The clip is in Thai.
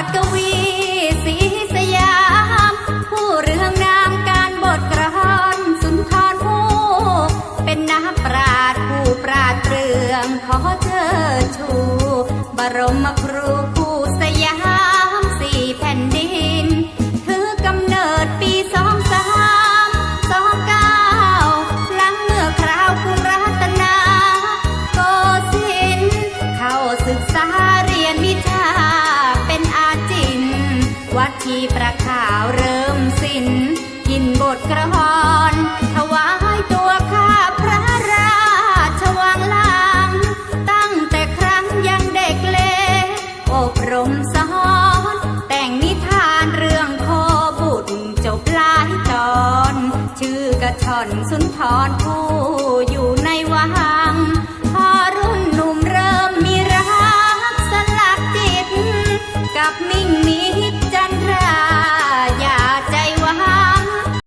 ดกวีศรีสยาม ผู้เรื่องนามการบทกรอนสุนทรภูเป็นนักปราดผู้ปราดเปรื่องขอเจอชู บรม ทีประขาวเริ่มสิ้นกินบทกระหอนถวายตัวข้าพระราชวังลาง ตั้งแต่ครั้งยังเด็กเล็กอบรมสอนแต่งนิทานเรื่องโอบุตรจบหลายตอน ชื่อกระชอนสุนทรผู้อยู่ในวังพอรุ่นหนุ่มเริ่มมีรักสลักจิต กับมิ่งมี